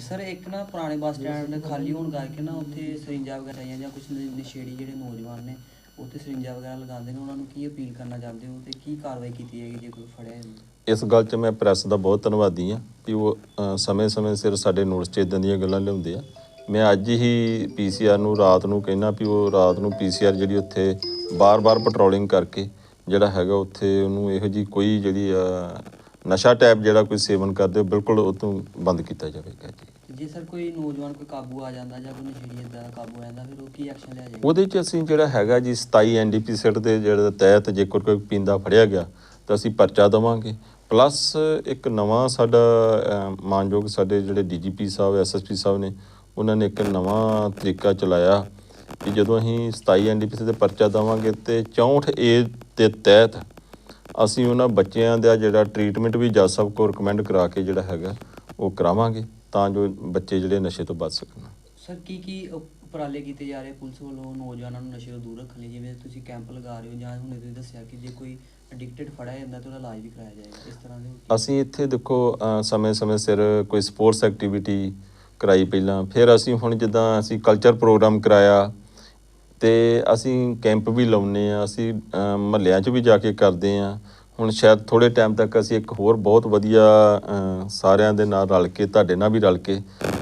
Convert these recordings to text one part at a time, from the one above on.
Sir ਇੱਕ ਨਾ ਪੁਰਾਣੇ ਬੱਸ ਸਟੈਂਡ ਖਾਲੀ ਹੋਣ ਕਰਕੇ ਨਾ ਉੱਥੇ ਸਰਿੰਜਾਂ ਵਗੈਰਾ ਆਈਆਂ ਜਾਂ ਕੁਝ ਨਸ਼ੇੜੀ ਜਿਹੜੇ ਨੌਜਵਾਨ ਨੇ ਉੱਥੇ ਸਰਿੰਜਾਂ ਵਗੈਰਾ ਲਗਾਉਂਦੇ ਨੇ ਉਹਨਾਂ ਨੂੰ ਕੀ ਅਪੀਲ ਕਰਨਾ ਚਾਹੁੰਦੇ ਹੋ ਤੇ ਕੀ ਕਾਰਵਾਈ ਕੀਤੀ ਜਾਏਗੀ ਜੇ ਕੋਈ ਫੜਿਆ ਜਾਂਦਾ? ਇਸ ਗੱਲ 'ਚ ਮੈਂ ਪ੍ਰੈਸ ਦਾ ਬਹੁਤ ਧੰਨਵਾਦੀ ਹਾਂ ਕਿ ਉਹ ਸਮੇਂ-ਸਮੇਂ ਸਿਰ ਸਾਡੇ ਨੋਟਿਸ 'ਚ ਇਦਾਂ ਦੀਆਂ ਗੱਲਾਂ ਲਿਆਉਂਦੇ ਆ। ਮੈਂ ਅੱਜ ਹੀ ਪੀਸੀਆਰ ਨੂੰ ਰਾਤ ਨੂੰ ਕਹਿਣਾ ਵੀ ਉਹ ਰਾਤ ਨੂੰ ਪੀਸੀਆਰ ਜਿਹੜੀ ਉੱਥੇ ਬਾਰ-ਬਾਰ ਪੈਟਰੋਲਿੰਗ ਕਰਕੇ ਜਿਹੜਾ ਹੈਗਾ ਉੱਥੇ ਉਹਨੂੰ ਇਹੋ ਜੀ ਕੋਈ ਜਿਹੜੀ ਅ, ਨਸ਼ਾ ਟੈਪ ਜਿਹੜਾ ਕੋਈ ਸੇਵਨ ਕਰਦੇ ਉਹ ਬਿਲਕੁਲ ਉਹ ਤੋਂ ਬੰਦ ਕੀਤਾ ਜਾਵੇਗਾ ਜੀ। ਜੇ ਸਰ ਕੋਈ ਨੌਜਵਾਨ ਕੋਈ ਕਾਬੂ ਆ ਜਾਂਦਾ ਜਾਂ ਕੋਈ ਨਸ਼ੇੜੀ ਇਦਾਂ ਕਾਬੂ ਆ ਜਾਂਦਾ ਫਿਰ ਉਹ ਕੀ ਐਕਸ਼ਨ ਲਿਆ ਜਾਏਗਾ? ਉਹਦੇ 'ਚ ਅਸੀਂ ਜਿਹੜਾ ਹੈਗਾ ਜੀ 27 ਐਨਡੀਪੀ ਸੈਟ ਦੇ ਜਿਹੜੇ ਤਹਿਤ ਜੇਕਰ ਕੋਈ ਪੀਂਦਾ ਫੜਿਆ ਗਿਆ ਤਾਂ ਅਸੀਂ ਪਰਚਾ ਦੇਵਾਂਗੇ। ਪਲੱਸ ਇੱਕ ਨਵਾਂ ਸਾਡਾ ਮਾਨਯੋਗ ਸਾਡੇ ਜਿਹੜੇ ਡੀਜੀਪੀ ਸਾਹਿਬ ਐਸਐਸਪੀ ਸਾਹਿਬ ਨੇ ਉਹਨਾਂ ਨੇ ਇੱਕ ਨਵਾਂ ਤਰੀਕਾ ਚਲਾਇਆ ਕਿ ਜਦੋਂ ਅਸੀਂ 27 ਐਨਡੀਪੀ ਦੇ ਪਰਚਾ ਦੇਵਾਂਗੇ ਤੇ 64 ਏ ਦੇ ਤਹਿਤ ਅਸੀਂ ਉਹਨਾਂ ਬੱਚਿਆਂ ਦਾ ਜਿਹੜਾ ਟ੍ਰੀਟਮੈਂਟ ਵੀ ਜੱਜ ਸਾਹਿਬ ਕੋਲ ਰეკਮੈਂਡ ਕਰਾ ਕੇ ਜਿਹੜਾ ਹੈਗਾ ਉਹ ਕਰਾਵਾਂਗੇ ਤਾਂ ਜੋ ਬੱਚੇ ਜਿਹੜੇ ਨਸ਼ੇ ਤੋਂ ਬਚ ਸਕਣ। ਸਰ ਕੀ ਕੀ ਉਪ- ਉਪਰਾਲੇ ਕੀਤੇ ਜਾ ਰਹੇ? ਪੁਲਿਸ ਵੱਲੋਂ ਨੌਜਵਾਨਾਂ ਨੂੰ ਨਸ਼ੇ ਤੋਂ ਦੂਰ ਰੱਖਣ ਲਈ ਜਿਵੇਂ ਤੁਸੀਂ ਕੈਂਪ ਲਗਾ ਰਹੇ ਹੋ ਜਾਂ ਹੁਣੇ ਤੁਸੀਂ ਦੱਸਿਆ ਕਿ ਜੇ ਕੋਈ ਐਡਿਕਟਡ ਫੜਿਆ ਜਾਂਦਾ ਤਾਂ ਉਹਦਾ ਇਲਾਜ ਵੀ ਕਰਾਇਆ ਜਾਏਗਾ। ਇਸ ਤਰ੍ਹਾਂ ਦੇ ਅਸੀਂ ਇੱਥੇ ਦੇਖੋ ਸਮੇਂ-ਸਮੇਂ ਸਿਰ ਕੋਈ ਸਪੋਰਟਸ ਐਕਟੀਵਿਟੀ ਕਰਾਈ ਪਹਿਲਾਂ। ਫਿਰ ਅਸੀਂ ਹੁਣ ਜਿੱਦਾਂ ਅਸੀਂ ਕਲਚਰ ਪ੍ਰੋਗਰਾਮ ਕਰਾਇਆ ਤੇ ਅਸੀਂ ਕੈਂਪ ਵੀ ਲਾਉਨੇ ਆ ਅਸੀਂ ਮਹੱਲਿਆਂ 'ਚ ਵੀ ਜਾ ਕੇ ਕਰਦੇ ਆ ਹੁਣ ਸ਼ਾਇਦ ਥੋੜੇ ਟਾਈਮ ਤੱਕ ਅਸੀਂ ਇੱਕ ਹੋਰ ਬਹੁਤ ਵਧੀਆ ਸਾਰਿਆਂ ਦੇ ਨਾਲ ਰਲ ਕੇ, ਤੁਹਾਡੇ ਨਾਲ ਵੀ ਰਲ ਕੇ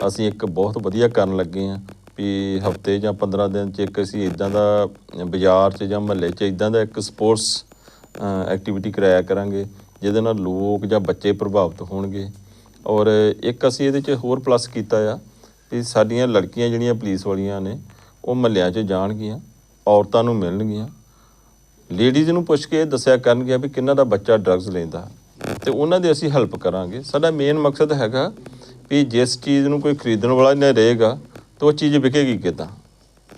ਅਸੀਂ ਇੱਕ ਬਹੁਤ ਵਧੀਆ ਕਰਨ ਲੱਗੇ ਆ ਵੀ ਹਫ਼ਤੇ ਜਾਂ 15 ਦਿਨ 'ਚ ਇੱਕ ਅਸੀਂ ਇਦਾਂ ਦਾ ਬਾਜ਼ਾਰ 'ਚ ਜਾਂ ਮਹੱਲੇ 'ਚ ਇਦਾਂ ਦਾ ਇੱਕ ਸਪੋਰਟਸ ਐਕਟੀਵਿਟੀ ਕਰਾਇਆ ਕਰਾਂਗੇ, ਜਿਹਦੇ ਨਾਲ ਲੋਕ ਜਾਂ ਬੱਚੇ ਪ੍ਰਭਾਵਿਤ ਹੋਣਗੇ। ਔਰ ਇੱਕ ਅਸੀਂ ਇਹਦੇ 'ਚ ਹੋਰ ਪਲੱਸ ਕੀਤਾ ਆ ਵੀ ਸਾਡੀਆਂ ਲੜਕੀਆਂ ਜਿਹੜੀਆਂ ਪੁਲਿਸ ਵਾਲੀਆਂ ਨੇ, ਉਹ ਮਹੱਲਿਆਂ 'ਚ ਜਾਣਗੀਆਂ, ਔਰਤਾਂ ਨੂੰ ਮਿਲਣਗੀਆਂ। ਲੇਡੀਜ਼ ਨੂੰ ਪੁੱਛ ਕੇ ਦੱਸਿਆ ਕਰਨਗੇ ਵੀ ਕਿੰਨਾ ਦਾ ਬੱਚਾ ਡਰੱਗਸ ਲੈਂਦਾ। ਤੇ ਉਹਨਾਂ ਦੀ ਅਸੀਂ ਹੈਲਪ ਕਰਾਂਗੇ। ਸਾਡਾ ਮੇਨ ਮਕਸਦ ਹੈਗਾ ਵੀ ਜਿਸ ਚੀਜ਼ ਨੂੰ ਕੋਈ ਖਰੀਦਣ ਵਾਲਾ ਨਹੀਂ ਰਹੇਗਾ, ਤਾਂ ਉਹ ਚੀਜ਼ ਵਿਕੇਗੀ ਕਿੱਦਾਂ?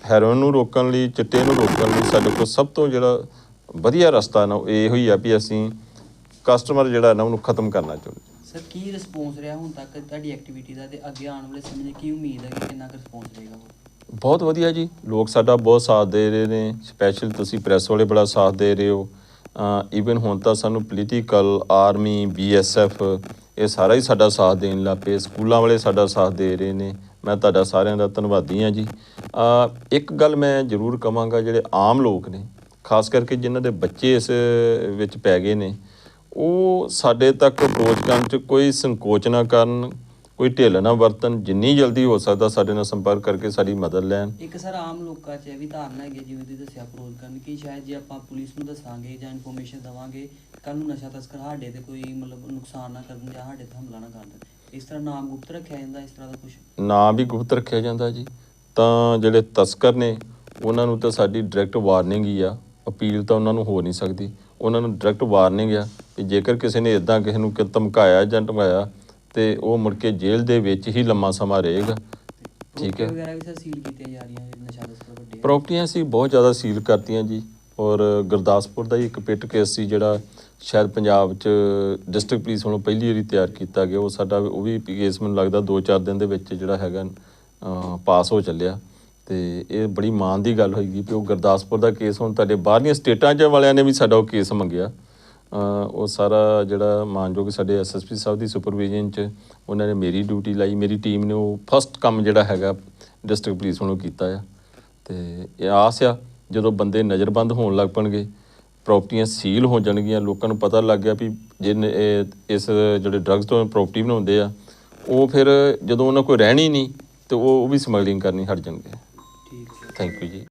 ਹੈਰੋਇਨ ਨੂੰ ਰੋਕਣ ਲਈ, ਚਿੱਟੇ ਨੂੰ ਰੋਕਣ ਲਈ ਸਾਡੇ ਕੋਲ ਸਭ ਤੋਂ ਜਿਹੜਾ ਵਧੀਆ ਰਸਤਾ ਨਾ, ਉਹ ਇਹੋ ਹੀ ਆ ਵੀ ਅਸੀਂ ਕਸਟਮਰ ਜਿਹੜਾ ਨਾ, ਉਹਨੂੰ ਖਤਮ ਕਰਨਾ ਚਾਹੁੰਦੇ ਸਰ ਕੀ ਰਿਸਪੌਂਸ ਰਿਹਾ ਹੁਣ ਤੱਕ ਤੁਹਾਡੀ ਐਕਟੀਵਿਟੀ ਦਾ? ਤੇ ਅੱਗੇ ਆਉਣ ਵਾਲੇ ਸਮੇਂ 'ਚ ਕੀ ਉਮੀਦ ਹੈ ਕਿ ਕਿੰਨਾ ਕੁ ਰਿਸਪੌਂਸ ਰਹੇਗਾ ਬਹੁਤ ਵਧੀਆ ਜੀ। ਲੋਕ ਸਾਡਾ ਬਹੁਤ ਸਾਥ ਦੇ ਰਹੇ ਨੇ ਸਪੈਸ਼ਲ ਤੁਸੀਂ ਪ੍ਰੈਸ ਵਾਲੇ ਬੜਾ ਸਾਥ ਦੇ ਰਹੇ ਹੋ। ਈਵਨ ਹੁਣ ਤਾਂ ਸਾਨੂੰ ਪੋਲੀਟੀਕਲ ਆਰਮੀ ਬੀਐਸਐਫ ਇਹ ਸਾਰਾ ਹੀ ਸਾਡਾ ਸਾਥ ਦੇਣ ਲੱਗ ਪਏ। ਸਕੂਲਾਂ ਵਾਲੇ ਸਾਡਾ ਸਾਥ ਦੇ ਰਹੇ ਨੇ। ਮੈਂ ਤੁਹਾਡਾ ਸਾਰਿਆਂ ਦਾ ਧੰਨਵਾਦੀ ਹਾਂ ਜੀ। ਇੱਕ ਗੱਲ ਮੈਂ ਜ਼ਰੂਰ ਕਵਾਂਗਾ, ਜਿਹੜੇ ਆਮ ਲੋਕ ਨੇ, ਖਾਸ ਕਰਕੇ ਜਿਨ੍ਹਾਂ ਦੇ ਬੱਚੇ ਇਸ ਵਿੱਚ ਪੈ ਗਏ ਨੇ, ਉਹ ਸਾਡੇ ਤੱਕ ਅਪਰੋਚ ਕਰਨ 'ਚ ਕੋਈ ਸੰਕੋਚ ਨਾ ਕਰਨ ਕੋਈ ਢਿੱਲ ਨਾ ਵਰਤਨ ਜਿੰਨੀ ਜਲਦੀ ਹੋ ਸਕਦਾ ਸਾਡੇ ਨਾਲ ਸੰਪਰਕ ਕਰਕੇ ਸਾਡੀ ਮਦਦ ਲੈਣ। ਇੱਕ ਸਰ ਆਮ ਲੋਕਾਂ 'ਚ ਇਹ ਵੀ ਧਾਰਨਾ ਹੈਗੀ ਹੈ, ਜਿਵੇਂ ਤੁਸੀਂ ਦੱਸਿਆ ਅਪਰੋਚ ਕਰਨ ਕਿ ਸ਼ਾਇਦ ਜੇ ਆਪਾਂ ਪੁਲਿਸ ਨੂੰ ਦੱਸਾਂਗੇ ਜਾਂ ਇਨਫੋਰਮੇਸ਼ਨ ਦਵਾਂਗੇ ਕੱਲ ਨੂੰ ਨਸ਼ਾ ਤਸਕਰ ਸਾਡੇ ਤੇ ਕੋਈ ਮਤਲਬ ਨੁਕਸਾਨ ਨਾ ਕਰਨ ਜਾਂ ਸਾਡੇ ਤੇ ਹਮਲਾ ਨਾ ਕਰ ਦੇਣ। ਇਸ ਤਰ੍ਹਾਂ ਨਾਮ ਗੁਪਤ ਰੱਖਿਆ ਜਾਂਦਾ ਇਸ ਤਰ੍ਹਾਂ ਦਾ ਕੁਝ ਨਾਂ ਵੀ ਗੁਪਤ ਰੱਖਿਆ ਜਾਂਦਾ ਜੀ। ਤਾਂ ਜਿਹੜੇ ਤਸਕਰ ਨੇ ਉਹਨਾਂ ਨੂੰ ਤਾਂ ਸਾਡੀ ਡਾਇਰੈਕਟ ਵਾਰਨਿੰਗ ਹੀ ਆ। ਅਪੀਲ ਤਾਂ ਉਹਨਾਂ ਨੂੰ ਹੋ ਨਹੀਂ ਸਕਦੀ। ਉਹਨਾਂ ਨੂੰ ਡਾਇਰੈਕਟ ਵਾਰਨਿੰਗ ਆ ਕਿ ਜੇਕਰ ਕਿਸੇ ਨੇ ਇਦਾਂ ਕਿਸੇ ਨੂੰ ਕਿ ਧਮਕਾਇਆ ਜਾਂ ਧਮਕਾਇਆ ਤੇ ਉਹ ਮੁੜ ਕੇ ਜੇਲ੍ਹ ਦੇ ਵਿੱਚ ਹੀ ਲੰਮਾ ਸਮਾਂ ਰਹੇਗਾ। ਠੀਕ ਹੈ। ਵਗੈਰਾ ਵੀ ਸਰ ਸੀਲ ਕੀਤੀਆਂ ਜਾ ਰਹੀਆਂ ਨਸ਼ਾ ਤਸਕਰ ਵੱਡੇ ਪ੍ਰਾਪਰਟੀਆਂ ਸੀ ਬਹੁਤ ਜ਼ਿਆਦਾ ਸੀਲ ਕਰਤੀਆਂ ਜੀ। ਔਰ ਗੁਰਦਾਸਪੁਰ ਦਾ ਹੀ ਇੱਕ ਪਿੱਟ ਕੇਸ ਸੀ ਜਿਹੜਾ ਸ਼ਾਇਦ ਪੰਜਾਬ 'ਚ ਡਿਸਟ੍ਰਿਕਟ ਪੁਲਿਸ ਵੱਲੋਂ ਪਹਿਲੀ ਵਾਰੀ ਤਿਆਰ ਕੀਤਾ ਗਿਆ। ਉਹ ਸਾਡਾ ਉਹ ਵੀ ਕੇਸ ਮੈਨੂੰ ਲੱਗਦਾ 2-4 ਦਿਨ ਦੇ ਵਿੱਚ ਜਿਹੜਾ ਹੈਗਾ ਪਾਸ ਹੋ ਚੱਲਿਆ। ਤੇ ਇਹ ਬੜੀ ਮਾਣ ਦੀ ਗੱਲ ਹੋਈਗੀ ਕਿ ਉਹ ਗੁਰਦਾਸਪੁਰ ਦਾ ਕੇਸ ਹੁਣ ਤੁਹਾਡੇ ਬਾਹਰਲੀਆਂ ਸਟੇਟਾਂ 'ਚ ਵਾਲਿਆਂ ਨੇ ਵੀ ਸਾਡਾ ਉਹ ਕੇਸ ਮੰਗਿਆ। ਉਹ ਸਾਰਾ ਜਿਹੜਾ ਮਾਨਯੋਗ ਸਾਡੇ ਐਸਐਸਪੀ ਸਾਹਿਬ ਦੀ ਸੁਪਰਵਿਜ਼ਨ 'ਚ ਉਹਨਾਂ ਨੇ ਮੇਰੀ ਡਿਊਟੀ ਲਾਈ। ਮੇਰੀ ਟੀਮ ਨੇ ਉਹ ਫਸਟ ਕੰਮ ਜਿਹੜਾ ਹੈਗਾ ਡਿਸਟ੍ਰਿਕਟ ਪੁਲਿਸ ਵੱਲੋਂ ਕੀਤਾ ਆ। ਤੇ ਇਹ ਆਸ ਆ ਜਦੋਂ ਬੰਦੇ ਨਜ਼ਰਬੰਦ ਹੋਣ ਲੱਗ ਪਣਗੇ ਪ੍ਰਾਪਰਟੀਆਂ ਸੀਲ ਹੋ ਜਾਣਗੀਆਂ ਲੋਕਾਂ ਨੂੰ ਪਤਾ ਲੱਗ ਗਿਆ ਵੀ ਜਿਨ ਇਹ- ਇਸ ਜਿਹੜੇ ਡਰੱਗਸ ਤੋਂ ਪ੍ਰਾਪਰਟੀ ਬਣਾਉਂਦੇ ਆ ਉਹ ਫਿਰ ਜਦੋਂ ਉਹਨਾਂ ਕੋਲ ਰਹਿਣੀ ਨਹੀਂ ਤੇ ਉਹ ਵੀ ਸਮਗਲਿੰਗ ਕਰਨੀ ਹਟ ਜਾਣਗੇ। ਠੀਕ ਹੈ। ਥੈਂਕ ਯੂ ਜੀ।